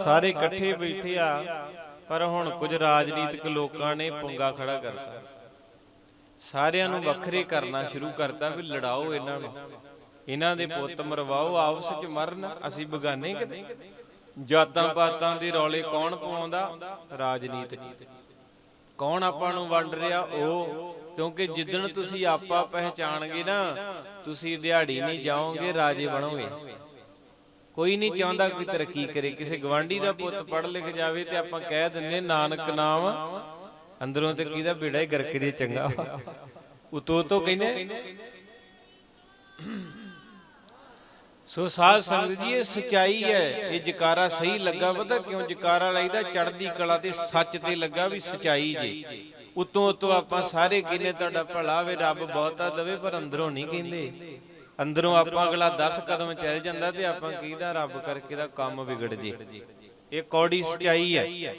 ਸਾਰੇ ਇਕੱਠੇ ਬੈਠੇ ਆ ਪਰ ਹੁਣ ਕੁਝ ਰਾਜਨੀਤਿਕ ਲੋਕਾਂ ਨੇ ਪੁੰਗਾ ਖੜਾ ਕਰਤਾ। ਸਾਰਿਆਂ ਨੂੰ ਵੱਖਰੇ ਕਰਨਾ ਸ਼ੁਰੂ ਕਰਤਾ ਵੀ ਲੜਾਓ ਇਹਨਾਂ ਨੂੰ। ਇਹਨਾਂ ਦੇ ਪੁੱਤ ਮਰਵਾਓ ਆਪਸ ਵਿੱਚ ਮਰਨ। ਅਸੀਂ ਬਗਾਨੇ ਕਿਤੇ? ਜਾਤਾਂ ਪਾਤਾਂ ਦੇ ਰੌਲੇ ਕੌਣ ਪਾਉਂਦਾ? ਰਾਜਨੀਤਿਕ। ਕੌਣ ਆਪਾਂ ਨੂੰ ਵੰਡ ਰਿਹਾ? ਉਹ। ਕਿਉਂਕਿ ਜਿੱਦਣ ਤੁਸੀਂ ਆਪਾ ਪਹਿਚਾਣਗੇ ਨਾ ਤੁਸੀਂ ਦਿਹਾੜੀ ਨਹੀਂ ਜਾਓਗੇ ਰਾਜੇ ਬਣੋਗੇ। ਕੋਈ ਨਹੀਂ ਚਾਹੁੰਦਾ ਕੋਈ ਤਰੱਕੀ ਕਰੇ। ਕਿਸੇ ਗਵਾਂਢੀ ਦਾ ਪੁੱਤ ਪੜ੍ਹ ਲਿਖ ਜਾਵੇ ਤੇ ਆਪਾਂ ਕਹਿ ਦਿੰਨੇ ਨਾਨਕ ਨਾਮ ਅੰਦਰੋਂ ਤੇ ਕਿਹਦਾ ਬੇੜਾ ਹੀ ਗਰਕੇ ਦੇ ਚੰਗਾ। ਉਤੋਂ ਤੋਂ ਕਹਿੰਦੇ ਸੋ ਸਾਧ ਸੰਗਤ ਜੀ ਇਹ ਸਚਾਈ ਹੈ। ਇਹ ਜਕਾਰਾ ਸਹੀ ਲੱਗਾ ਪਤਾ ਕਿਉਂ? ਜਕਾਰਾ ਲਾਈਦਾ ਚੜ੍ਹਦੀ ਕਲਾ ਤੇ ਸੱਚ ਤੇ ਲੱਗਾ ਵੀ ਸਚਾਈ ਜੇ। ਉਤੋਂ ਉਤੋਂ ਆਪਾਂ ਸਾਰੇ ਕਹਿੰਦੇ ਤੁਹਾਡਾ ਭਲਾ ਵੇ ਰੱਬ ਬਹੁਤਾ ਦਵੇ ਪਰ ਅੰਦਰੋਂ ਨਹੀਂ ਕਹਿੰਦੇ। ਅੰਦਰੋਂ ਆਪਾਂ ਅਗਲਾ 10 ਕਦਮ ਚੱਲ ਜਾਂਦਾ ਤੇ ਆਪਾਂ ਕਹਿੰਦਾ ਰੱਬ ਕਰਕੇ ਦਾ ਕੰਮ ਵਿਗੜ ਜੇ। ਇਹ ਕੌੜੀ ਸਚਾਈ ਹੈ।